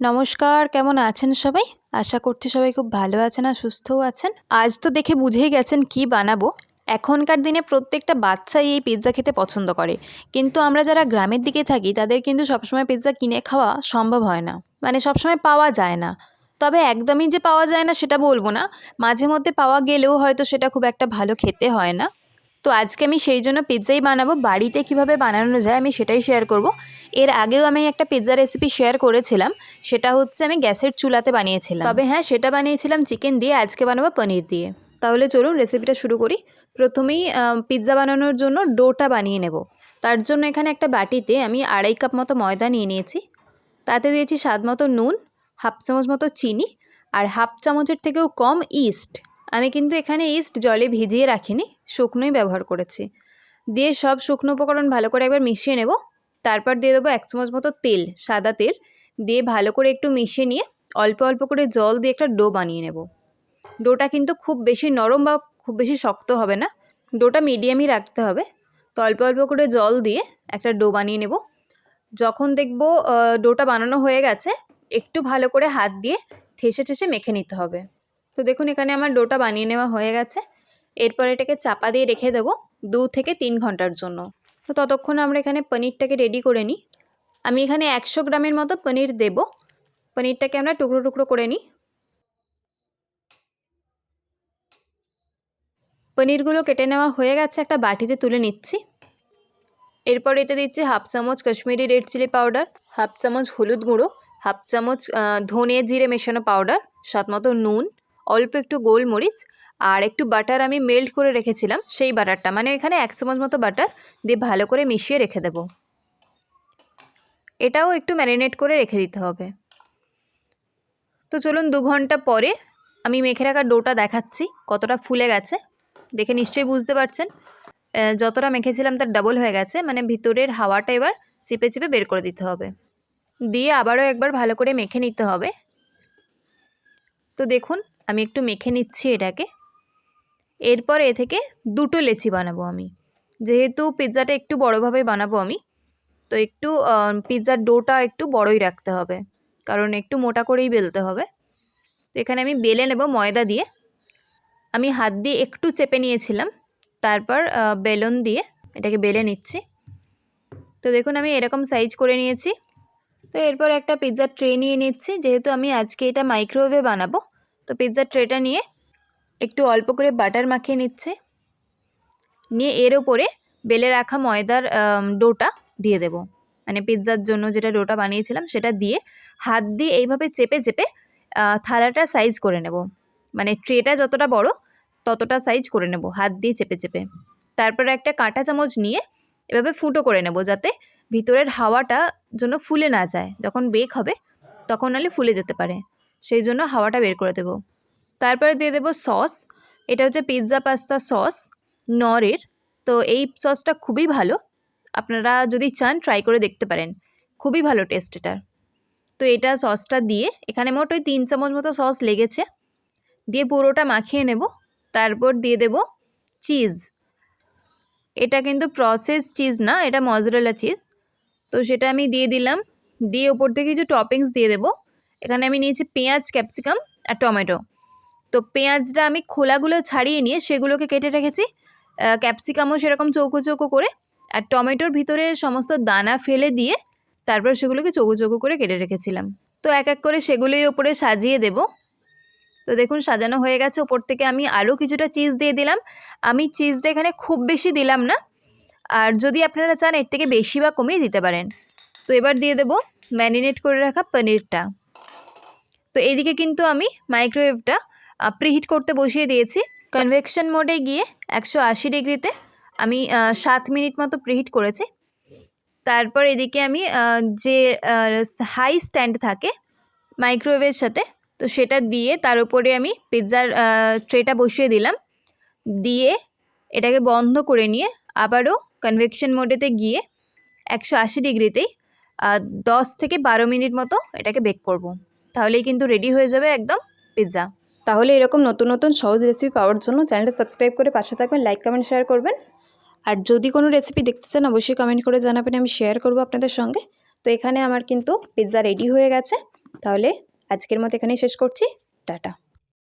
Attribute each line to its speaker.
Speaker 1: নমস্কার, কেমন আছেন সবাই? আশা করছি সবাই খুব ভালো আছেন আর সুস্থও আছেন। আজ তো দেখে বুঝেই গেছেন কি বানাবো। এখনকার দিনে প্রত্যেকটা বাচ্চাই এই পিৎজা খেতে পছন্দ করে। কিন্তু আমরা যারা গ্রামের দিকে থাকি, তাদের কিন্তু সবসময় পিৎজা কিনে খাওয়া সম্ভব হয় না। মানে সবসময় পাওয়া যায় না। তবে একদমই যে পাওয়া যায় না, সেটা বলব না। মাঝে মধ্যে পাওয়া গেলেও হয়তো সেটা খুব একটা ভালো খেতে হয় না। তো আজকে আমি সেই জন্য পিৎজাই বানাবো। বাড়িতে কীভাবে বানানো যায় আমি সেটাই শেয়ার করব। এর আগেও আমি একটা পিৎজা রেসিপি শেয়ার করেছিলাম। সেটা হচ্ছে আমি গ্যাসের চুলাতে বানিয়েছিলাম। তবে হ্যাঁ সেটা বানিয়েছিলাম চিকেন দিয়ে, আজকে বানাবো পনির দিয়ে। তাহলে চলুন রেসিপিটা শুরু করি। প্রথমেই পিৎজা বানানোর জন্য ডোটা বানিয়ে নেব। তার জন্য এখানে একটা বাটিতে আমি আড়াই কাপ মতো ময়দা নিয়ে নিয়েছি। তাতে দিয়েছি স্বাদ মতো নুন, হাফ চামচ মতো চিনি আর হাফ চামচের থেকেও কম ইস্ট আমি কিন্তু এখানে ইস্ট জলে ভিজিয়ে রাখিনি। শুকনোই ব্যবহার করেছি। দিয়ে সব শুকনো উপকরণ ভালো করে একবার মিশিয়ে নেব। তারপর দিয়ে দেবো এক চামচ মতো তেল, সাদা তেল। দিয়ে ভালো করে একটু মিশিয়ে নিয়ে অল্প অল্প করে জল দিয়ে একটা ডো বানিয়ে নেব। ডোটা কিন্তু খুব বেশি নরম বা খুব বেশি শক্ত হবে না। ডোটা মিডিয়ামই রাখতে হবে। তো অল্প অল্প করে জল দিয়ে একটা ডো বানিয়ে নেব। যখন দেখব ডোটা বানানো হয়ে গেছে, একটু ভালো করে হাত দিয়ে ঠেসে ঠেসে মেখে নিতে হবে। তো দেখুন, এখানে আমার ডোটা বানিয়ে নেওয়া হয়ে গেছে। এরপর এটাকে চাপা দিয়ে রেখে দেবো দু থেকে তিন ঘণ্টার জন্য। তো ততক্ষণ আমরা এখানে পনিরটাকে রেডি করে নিই। আমি এখানে একশো গ্রামের মতো পনির দেব। পনিরটাকে আমরা টুকরো টুকরো করে নিই। পনিরগুলো কেটে নেওয়া হয়ে গেছে, একটা বাটিতে তুলে নিচ্ছি। এরপর এতে দিচ্ছি হাফ চামচ Kashmiri red chilli powder, half চামচ হলুদ গুঁড়ো, হাফ চামচ ধনে জিরে মেশানো পাউডার, স্বাদ মতো নুন অল্প একটু গোলমরিচ আর একটু বাটার আমি মেল্ট করে রেখেছিলাম, সেই বাটারটা। মানে এখানে এক চামচ মতো বাটার দিয়ে ভালো করে মিশিয়ে রেখে দেব। এটাও একটু ম্যারিনেট করে রেখে দিতে হবে। তো চলুন দু ঘণ্টা পরে আমি মেখে রাখা ডোটা দেখাচ্ছি, কতটা ফুলে গেছে। দেখে নিশ্চয়ই বুঝতে পারছেন যতটা মেখেছিলাম তার ডাবল হয়ে গেছে। মানে ভিতরের হাওয়াটা এবার চেপে চেপে বের করে দিতে হবে। দিয়ে আবারও একবার ভালো করে মেখে নিতে হবে। তো দেখুন আমি একটু মেখে নিচ্ছি এটাকে। এরপর এ থেকে দুটো লেচি বানাবো আমি। যেহেতু পিৎজাটা একটু বড়োভাবে বানাবো আমি, তো একটু পিৎজার ডোটা একটু বড়ই রাখতে হবে। কারণ একটু মোটা করেই বেলতে হবে। তো এখানে আমি বেলে নেব ময়দা দিয়ে। আমি হাত দিয়ে একটু চেপে নিয়েছিলাম। তারপর বেলন দিয়ে এটাকে বেলে নিচ্ছি। তো দেখুন আমি এরকম সাইজ করে নিয়েছি। তো এরপর একটা পিৎজার ট্রে নিয়ে নিচ্ছি। যেহেতু আমি আজকে এটা মাইক্রোওয়েভে বানাবো তো পিৎজার ট্রেটা নিয়ে একটু অল্প করে বাটার মাখিয়ে নিচ্ছে। নিয়ে এর ওপরে বেলে রাখা ময়দার ডোটা দিয়ে দেব। মানে পিৎজার জন্য যেটা ডোটা বানিয়েছিলাম সেটা দিয়ে হাত দিয়ে এইভাবে চেপে চেপে থালাটা সাইজ করে নেব। মানে ট্রেটা যতটা বড় ততটা সাইজ করে নেব, হাত দিয়ে চেপে চেপে। তারপরে একটা কাঁটা চামচ নিয়ে এভাবে ফুটো করে নেব যাতে ভিতরের হাওয়াটা যেন ফুলে না যায়। যখন বেক হবে তখন নাহলে ফুলে যেতে পারে। সেই জন্য হাওয়াটা বের করে দেব। তারপরে দিয়ে দেবো সস। এটা হচ্ছে পিৎজা পাস্তা সস, নরের। তো এই সসটা খুবই ভালো। আপনারা যদি চান ট্রাই করে দেখতে পারেন। খুবই ভালো টেস্ট এটার। তো এটা সসটা দিয়ে, এখানে মোট ওই তিন চামচ মতো সস লেগেছে। দিয়ে পুরোটা মাখিয়ে নেব। তারপর দিয়ে দেব চিজ এটা কিন্তু প্রসেস চিজ না, এটা মজরেলা চিজ তো সেটা আমি দিয়ে দিলাম। দিয়ে ওপর থেকে কিছু টপিংস দিয়ে দেবো। এখানে আমি নিয়েছি পেঁয়াজ, ক্যাপসিকাম আর টমেটো। তো পেঁয়াজটা আমি খোলাগুলো ছাড়িয়ে নিয়ে সেগুলোকে কেটে রেখেছি। ক্যাপসিকামও সেরকম চৌকো চৌকো করে আর টমেটোর ভিতরে সমস্ত দানা ফেলে দিয়ে তারপর সেগুলোকে চৌকো চৌকো করে কেটে রেখেছিলাম। তো এক এক করে সেগুলোই ওপরে সাজিয়ে দেব। তো দেখুন, সাজানো হয়ে গেছে। ওপর থেকে আমি আরও কিছুটা চিজ দিয়ে দিলাম। আমি চিজটা এখানে খুব বেশি দিলাম না। আর যদি আপনারা চান, এর থেকে বেশি বা কমিয়ে দিতে পারেন। তো এবার দিয়ে দেব ম্যারিনেট করে রাখা পনিরটা। তো এইদিকে কিন্তু আমি মাইক্রোওয়েভটা প্রিহিট করতে বসিয়ে দিয়েছি। কনভেকশন মোডে গিয়ে একশো আশি ডিগ্রিতে আমি সাত মিনিট মতো প্রিহিট করেছি। তারপর এদিকে আমি যে হাই স্ট্যান্ড থাকে মাইক্রোওয়েভের সাথে, তো সেটা দিয়ে তার উপরে আমি পিৎজার ট্রেটা বসিয়ে দিলাম। দিয়ে এটাকে বন্ধ করে নিয়ে আবারও কনভেকশন মোডেতে গিয়ে একশো আশি ডিগ্রিতেই দশ থেকে বারো মিনিট মতো এটাকে বেক করব। তাহলেই কিন্তু রেডি হয়ে যাবে একদম পিৎজা তাহলে এরকম নতুন নতুন সহজ রেসিপি পাওয়ার জন্য চ্যানেলটা সাবস্ক্রাইব করে পাশে থাকবেন লাইক কমেন্ট শেয়ার করবেন। আর যদি কোনো রেসিপি দেখতে চান, অবশ্যই কমেন্ট করে জানাবেন, আমি শেয়ার করব আপনাদের সঙ্গে। তো এখানে আমার কিন্তু পিৎজা রেডি হয়ে গেছে। তাহলে আজকের মতো এখানেই শেষ করছি। টাটা।